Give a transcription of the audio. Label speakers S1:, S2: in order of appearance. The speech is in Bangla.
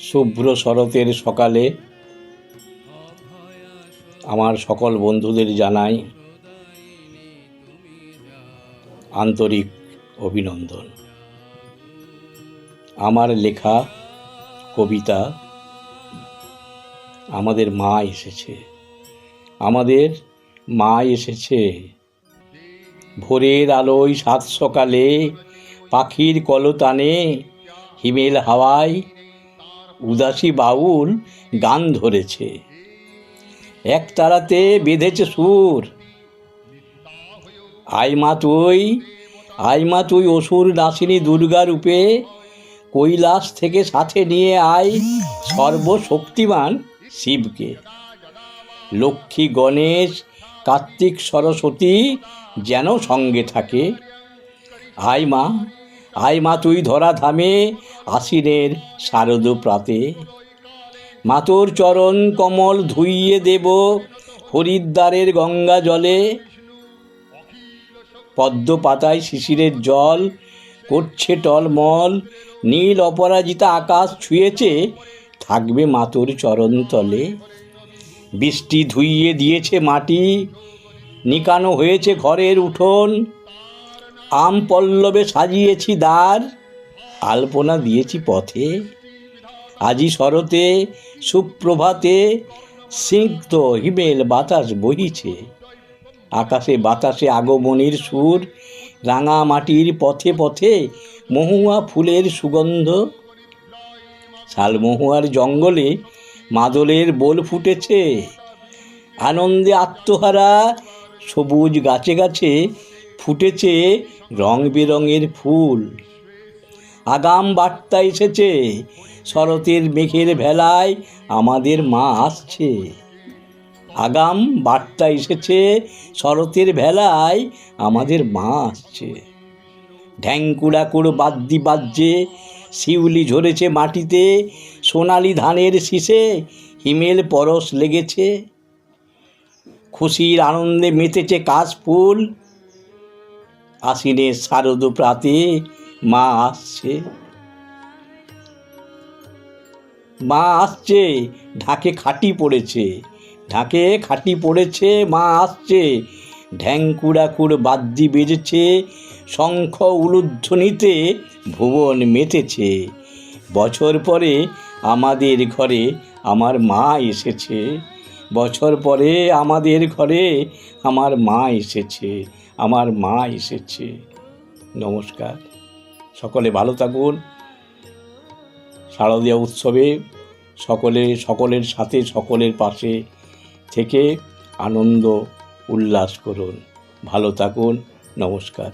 S1: শুভ্র শরতের সকালে আমার সকল বন্ধুদের জানাই আন্তরিক অভিনন্দন। আমার লেখা, কবিতা আমাদের মা এসেছে। আমাদের মা এসেছে। ভোরের আলোয় সাত সকালে পাখির কলতানে হিমেল হাওয়ায় উদাসী বাউল গান ধরেছে। এক তারাতে বেঁধেছে সুর। আই মা তুই আই মা তুই অসুর নাসিনী দুর্গা রূপে কৈলাস থেকে সাথে নিয়ে আয় সর্বশক্তিমান শিবকে। লক্ষ্মী, গণেশ, কার্তিক, সরস্বতী যেন সঙ্গে থাকে। আয় মা আয় মা তুই ধরা ধামে আশ্বিনের শারদ প্রাতে। মাতোর চরণ কমল ধুইয়ে দেব হরিদ্বারের গঙ্গা জলে। পদ্ম পাতায় শিশিরের জল করছে টলমল, নীল অপরাজিতা আকাশ ছুঁয়েছে, থাকবে মাতোর চরণ তলে। বৃষ্টি ধুইয়ে দিয়েছে মাটি, নিকানো হয়েছে ঘরের উঠোন আম পল্লবে সাজিয়েছি দ্বার, আলপনা দিয়েছি পথে। আজি শরতে, সুপ্রভাতে, স্নিগ্ধ হিমেল বাতাস বহিছে। আকাশে বাতাসে আগমনীর সুর, রাঙা মাটির পথে পথে মহুয়া ফুলের সুগন্ধ। শালমহুয়ার জঙ্গলে মাদলের বোল ফুটেছে। আনন্দে আত্মহারা, সবুজ গাছে গাছে ফুটেছে রং বেরঙের ফুল। আগাম বার্তা এসেছে, শরতের মেঘের ভেলায় আমাদের মা আসছে। আগাম বার্তা এসেছে, শরতের ভেলায় আমাদের মা আসছে। ঢ্যাঙ্কুড়াকুড় বাদ্যি বাজ্যে শিউলি ঝরেছে মাটিতে, সোনালি ধানের শীষে হিমেল পরশ লেগেছে। খুশির আনন্দে মেতেছে কাশফুল আশ্বিনের শারদ প্রাতে, মা আসছে। মা আসছে, ঢাকে খাটি পড়েছে, ঢাকে খাটি পড়েছে, মা আসছে। ঢ্যাঙ্কুড়াকুড় বাদ্যি বেজেছে, শঙ্খ উলুধ্বনিতে ভুবন মেতেছে। বছর পরে আমাদের ঘরে আমার মা এসেছে। বছর পরে আমাদের ঘরে আমার মা এসেছে। আমার মা এসেছে। নমস্কার। সকলে ভালো থাকুন। শারদীয় উৎসবে সকলে, সকলের সাথে, সকলের পাশে থেকে আনন্দ উল্লাস করুন। ভালো থাকুন। নমস্কার।